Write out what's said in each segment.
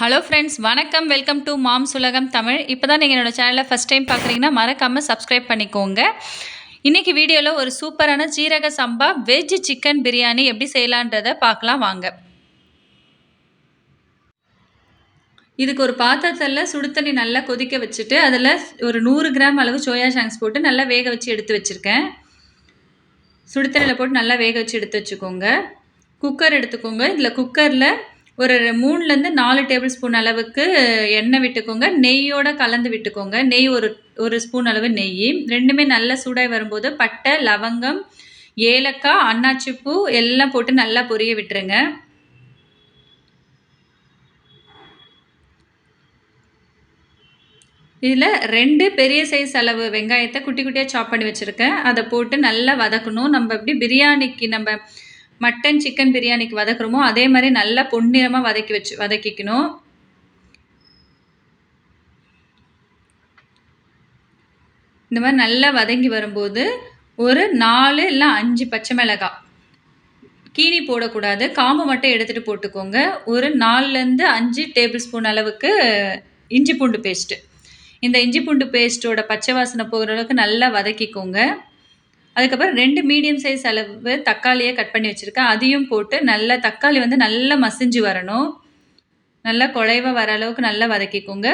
Hello friends வணக்கம். Welcome to மாம் சுலகம் தமிழ் இப்போ தான் நீங்கள் என்னோடய சேனலை ஃபஸ்ட் டைம் பார்க்குறீங்கன்னா மறக்காமல் சப்ஸ்கிரைப் பண்ணிக்கோங்க. இன்றைக்கி வீடியோவில் ஒரு சூப்பரான ஜீரக சம்பா வெஜ் சிக்கன் பிரியாணி எப்படி செய்யலான்றதை பார்க்கலாம் வாங்க. இதுக்கு ஒரு பாத்திரத்தில் சுடுதண்ணி நல்லா கொதிக்க வச்சுட்டு அதில் ஒரு நூறு கிராம் அளவு சோயா சாங்ஸ் போட்டு நல்லா வேக வச்சு எடுத்து வச்சுருக்கேன். சுடு தண்ணியில் போட்டு நல்லா வேக வச்சு எடுத்து வச்சுக்கோங்க. குக்கர் எடுத்துக்கோங்க. இதில் குக்கரில் ஒரு மூணுலேருந்து நாலு டேபிள் ஸ்பூன் அளவுக்கு எண்ணெய் விட்டுக்கோங்க. நெய்யோட கலந்து விட்டுக்கோங்க. நெய் ஒரு ஒரு ஸ்பூன் அளவு நெய். ரெண்டுமே நல்லா சூடாகி வரும்போது பட்டை லவங்கம் ஏலக்காய் அன்னாச்சிப்பூ எல்லாம் போட்டு நல்லா பொரிய விட்டுருங்க. இதில் ரெண்டு பெரிய சைஸ் அளவு வெங்காயத்தை குட்டி குட்டியாக சாப் பண்ணி வச்சுருக்கேன். அதை போட்டு நல்லா வதக்கணும். நம்ம எப்படி பிரியாணிக்கு நம்ம மட்டன் சிக்கன் பிரியாணிக்கு வதக்குறோமோ அதே மாதிரி நல்லா பொன்னிறமாக வதக்கி வச்சு வதக்கிக்கணும். இந்த மாதிரி நல்லா வதங்கி வரும்போது ஒரு நாலு இல்லை அஞ்சு பச்சை மிளகாய். கீனி போடக்கூடாது. காம்பு மட்டும் எடுத்துகிட்டு போட்டுக்கோங்க. ஒரு நாலுலேருந்து அஞ்சு டேபிள் ஸ்பூன் அளவுக்கு இஞ்சி பூண்டு பேஸ்ட்டு. இந்த இஞ்சி பூண்டு பேஸ்ட்டோட பச்சை வாசனை போகிற அளவுக்கு நல்லா வதக்கிக்கோங்க. அதுக்கப்புறம் ரெண்டு மீடியம் சைஸ் அளவு தக்காளியை கட் பண்ணி வச்சுருக்கேன். அதையும் போட்டு நல்லா தக்காளி வந்து நல்லா மசிஞ்சு வரணும். நல்லா குழைவாக வர அளவுக்கு நல்லா வதக்கிக்கோங்க.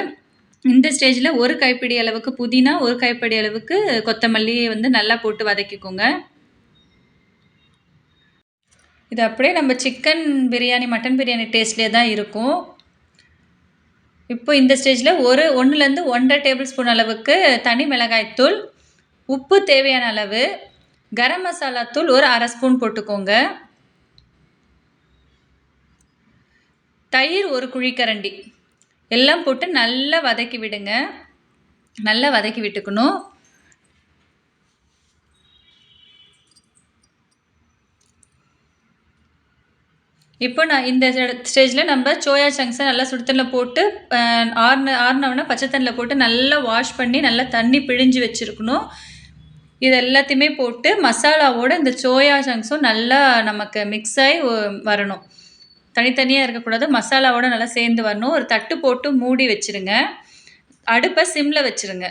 இந்த ஸ்டேஜில் ஒரு கைப்பிடி அளவுக்கு புதினா ஒரு கைப்பிடி அளவுக்கு கொத்தமல்லியை வந்து நல்லா போட்டு வதக்கிக்கோங்க. இது அப்படியே நம்ம சிக்கன் பிரியாணி மட்டன் பிரியாணி டேஸ்ட்லேயே தான் இருக்கும். இப்போ இந்த ஸ்டேஜில் ஒரு ஒன்றுலேருந்து ஒன்றரை டேபிள் ஸ்பூன் அளவுக்கு தனி மிளகாய்த்தூள் உப்பு தேவையான அளவு கரம் மசாலா தூள் ஒரு அரை ஸ்பூன் போட்டுக்கோங்க. தயிர் ஒரு குழிக்கரண்டி. எல்லாம் போட்டு நல்லா வதக்கி விடுங்க. நல்லா வதக்கி விட்டுக்கணும். இப்போ நான் இந்த ஸ்டேஜில் நம்ம சோயா சங்க்ஸை நல்லா சுடுத்தண்ணில் போட்டு ஆறுன ஆறுனவுன்னா பச்சை தண்ணியில் போட்டு நல்லா வாஷ் பண்ணி நல்லா தண்ணி பிழிஞ்சு வச்சுருக்கணும். இது எல்லாத்தையுமே போட்டு மசாலாவோட இந்த சோயா சங்க்ஸும் நல்லா நமக்கு மிக்ஸ் ஆகி வரணும். தனித்தனியாக இருக்கக்கூடாது. மசாலாவோட நல்லா சேர்ந்து வரணும். ஒரு தட்டு போட்டு மூடி வச்சுருங்க. அடுப்பை சிம்மில் வச்சுருங்க.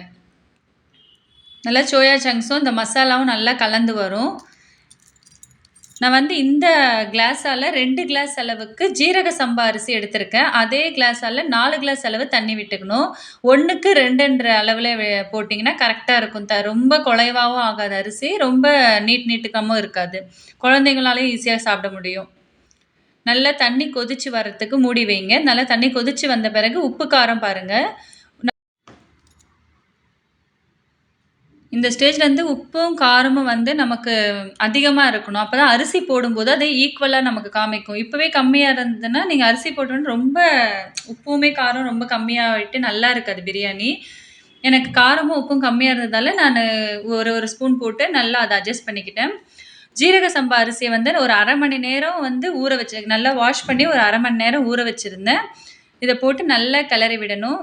நல்லா சோயா சங்க்ஸும் இந்த மசாலாவும் நல்லா கலந்து வரும். நான் வந்து இந்த கிளாஸால் ரெண்டு கிளாஸ் அளவுக்கு ஜீரக சம்பா அரிசி எடுத்திருக்கேன். அதே கிளாஸால் நாலு கிளாஸ் அளவு தண்ணி விட்டுக்கணும். ஒன்றுக்கு ரெண்டுன்ற அளவில் போட்டிங்கன்னா கரெக்டாக இருக்கும் த ரொம்ப குலைவாகவும் ஆகாது அரிசி. ரொம்ப நீட் நீட்டுக்காமல் இருக்காது. குழந்தைங்களாலையும் ஈஸியாக சாப்பிட முடியும். நல்லா தண்ணி கொதித்து வர்றதுக்கு மூடி வைங்க. நல்லா தண்ணி கொதித்து வந்த பிறகு உப்பு காரம் பாருங்கள் இந்த ஸ்டேஜ்லேருந்து உப்பும் காரமும் வந்து நமக்கு அதிகமாக இருக்கணும். அப்போ தான் அரிசி போடும்போது அதை ஈக்குவலாக நமக்கு காமிக்கும். இப்போவே கம்மியாக இருந்ததுன்னா நீங்கள் அரிசி போட்டோன்னு ரொம்ப உப்புமே காரம் ரொம்ப கம்மியாகிட்டு நல்லா இருக்காது பிரியாணி. எனக்கு காரமும் உப்பும் கம்மியாக இருந்ததால் நான் ஒரு ஒரு ஸ்பூன் போட்டு நல்லா அதை அட்ஜஸ்ட் பண்ணிக்கிட்டேன். ஜீரக சம்பா அரிசியை வந்து ஒரு அரை மணி நேரம் வந்து ஊற வச்சு நல்லா வாஷ் பண்ணி ஒரு அரை மணி நேரம் ஊற வச்சுருந்தேன். இதை போட்டு நல்லா கிளறி விடணும்.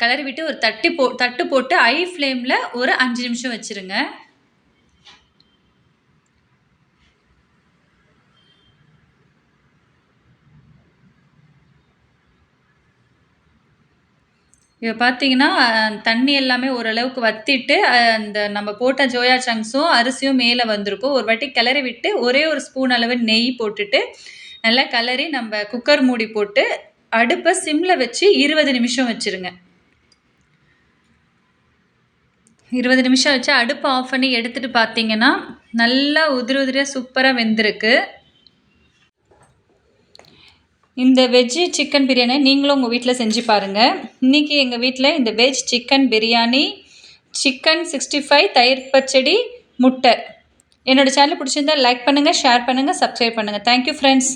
கிளறி விட்டு ஒரு தட்டி போ தட்டு போட்டு ஐ ஃப்ளேமில் ஒரு அஞ்சு நிமிஷம் வச்சுருங்க. இப்போ பார்த்தீங்கன்னா தண்ணி எல்லாமே ஓரளவுக்கு வற்றிட்டு அந்த நம்ம போட்ட ஜோயா சங்ஸும் அரிசியும் மேலே வந்திருக்கும். ஒரு வாட்டி கிளறி விட்டு ஒரே ஒரு ஸ்பூன் அளவு நெய் போட்டுட்டு நல்லா கிளறி நம்ம குக்கர் மூடி போட்டு அடுப்பை சிம்மில் வச்சு இருபது நிமிஷம் வச்சுருங்க. இருபது நிமிஷம் வச்சு அடுப்பு ஆஃப் பண்ணி எடுத்துகிட்டு பார்த்தீங்கன்னா நல்லா உதிரி உதிரியாக சூப்பராக வெந்திருக்கு. இந்த வெஜ்ஜு சிக்கன் பிரியாணி நீங்களும் உங்கள் வீட்டில் செஞ்சு பாருங்கள் இன்றைக்கி எங்கள் வீட்டில் இந்த veg chicken biryani chicken sixty five தயிர் பச்சடி முட்டை. என்னோடய சேனல் பிடிச்சிருந்தால் லைக் பண்ணுங்கள் ஷேர் பண்ணுங்கள் சப்ஸ்கிரைப் பண்ணுங்கள் தேங்க்யூ ஃப்ரெண்ட்ஸ்